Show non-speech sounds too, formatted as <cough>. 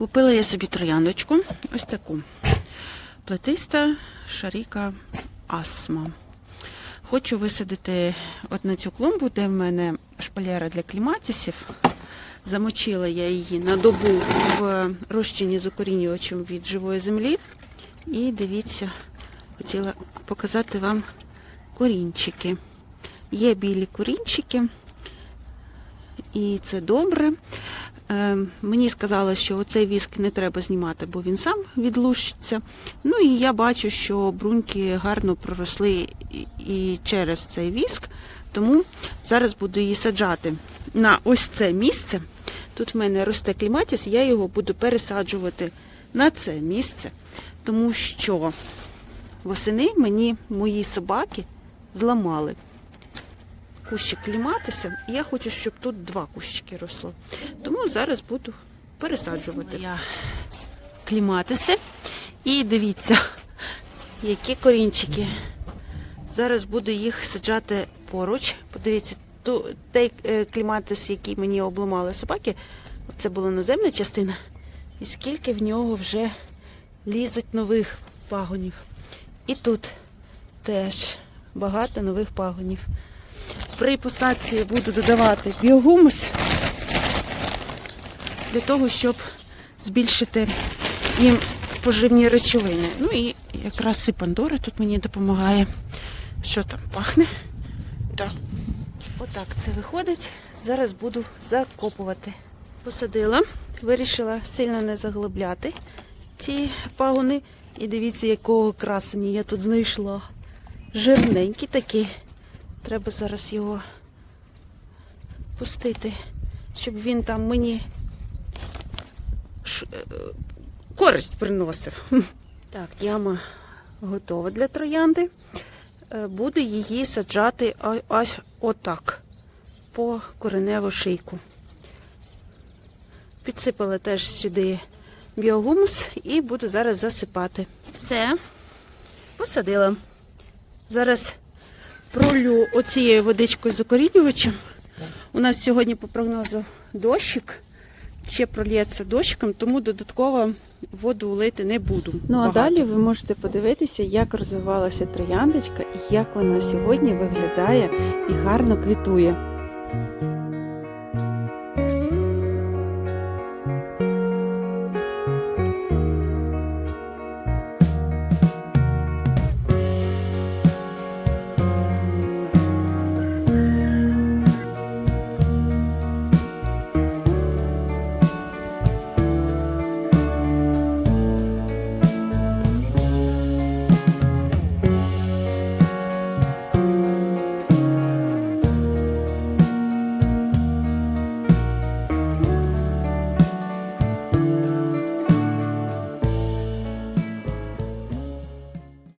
Купила я собі трояндочку, ось таку. Плетиста шаріка асма. Хочу висадити от на цю клумбу, де в мене шпалера для кліматісів. Замочила я її на добу в розчині з укорінювачем від живої землі. І дивіться, хотіла показати вам корінчики. Є білі корінчики, і це добре. Е, мені сказали, що оцей віск не треба знімати, бо він сам відлущиться. Ну і я бачу, що бруньки гарно проросли і- і через цей віск, тому зараз буду її саджати на ось це місце. Тут в мене росте кліматіс, я його буду пересаджувати на це місце, тому що восени мені мої собаки зламали кущик кліматися, і я хочу, щоб тут два кущики росло. Тому зараз буду пересаджувати. Я кліматиси. І дивіться, які корінчики. Зараз буду їх саджати поруч. Подивіться, ту, той е, кліматис, який мені обламали собаки, це була наземна частина. І скільки в нього вже лізуть нових пагонів. І тут теж багато нових пагонів. При посадці буду додавати біогумус для того, щоб збільшити їм поживні речовини. Ну і якраз і Пандора тут мені допомагає. Що там пахне? Так. Отак це виходить. Зараз буду закопувати. Посадила, вирішила сильно не заглибляти ці пагони. І дивіться, якого красені я тут знайшла. Жирненький такий. Треба зараз його пустити, щоб він там мені е, користь приносив. <laughs> Так, яма готова для троянди. Е, Буду її саджати аж отак, по кореневу шийку. Підсипала теж сюди біогумус і буду зараз засипати. Все, посадила. Зараз пролю оцією водичкою з. У нас сьогодні по прогнозу дощик. Ще прольється дощиком, тому додатково воду лити не буду. Ну а Багато. далі ви можете подивитися, як розвивалася трояндочка і як вона сьогодні виглядає і гарно квітує.